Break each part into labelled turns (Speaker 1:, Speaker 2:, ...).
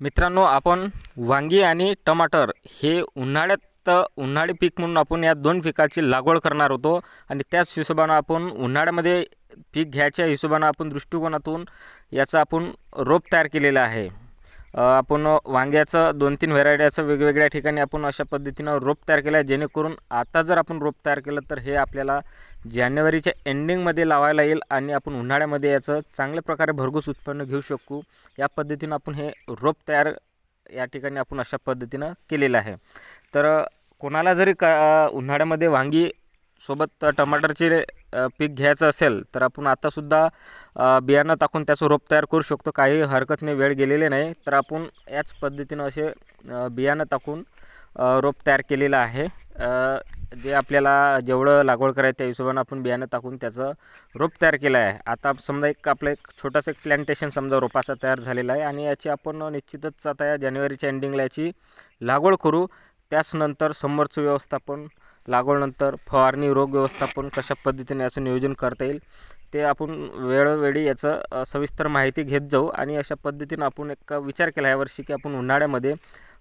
Speaker 1: मित्रांनो आपण वांगी आणि टमाटर हे उन्हाळ्यात उन्हाळी पीक म्हणून आपण या दोन पिकाची लागवड करणार होतो. आणि त्याच हिशोबानं आपण उन्हाळ्यामध्ये पीक घ्यायच्या हिशोबानं आपण दृष्टिकोनातून याचा आपण रोप तयार केलेलं आहे. आपण वांग्याचं दोन तीन व्हेरायटीचं वेगवेगळ्या ठिकाणी आपण अशा पद्धतीनं रोप तयार केलं आहे जेणेकरून आता जर आपण रोप तयार केलं तर हे आपल्याला जानेवारीच्या एंडिंगमध्ये लावायला येईल आणि आपण उन्हाळ्यामध्ये याचं चांगल्या प्रकारे भरघोस उत्पन्न घेऊ शकू. या पद्धतीनं आपण हे रोप तयार या ठिकाणी आपण अशा पद्धतीनं केलेलं आहे. तर कोणाला जरी क उन्हाळ्यामध्ये वांगी सोबत टमाटरचे पीक घ्यायचं असेल तर आपण आतासुद्धा बियाणं टाकून त्याचं रोप तयार करू शकतो. काही हरकत नाही वेळ गेलेले नाही. तर आपण याच पद्धतीनं असे बियाणं टाकून रोप तयार केलेलं आहे. जे आपल्याला जेवढं लागवड करायचं त्या हिशोबानं आपण बियाणं टाकून त्याचं रोप तयार केलं आहे. आता समजा एक आपलं एक छोटंसं एक प्लॅन्टेशन समजा रोपाचा तयार झालेला आहे आणि याची आपण निश्चितच आता या जानेवारीच्या एंडिंगला याची लागवड करू. त्याचनंतर समोरचं व्यवस्थापन लागवडनंतर फवारणी रोग व्यवस्थापन कशा पद्धतीने याचं नियोजन करता येईल ते आपण वेळोवेळी याचं सविस्तर माहिती घेत जाऊ आणि अशा पद्धतीनं आपण एक विचार केला यावर्षी की आपण उन्हाळ्यामध्ये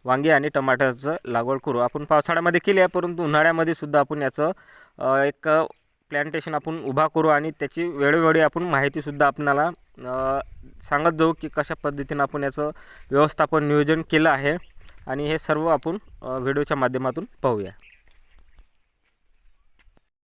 Speaker 1: वांगी आणि टमाट्याचं लागवड करू. आपण पावसाळ्यामध्ये केली आहे परंतु उन्हाळ्यामध्ये सुद्धा आपण याचं एक प्लॅन्टेशन आपण उभा करू आणि त्याची वेळोवेळी आपण माहितीसुद्धा आपणाला सांगत जाऊ की कशा पद्धतीनं आपण याचं व्यवस्थापन नियोजन केलं आहे. आणि हे सर्व आपण व्हिडिओच्या माध्यमातून पाहूया.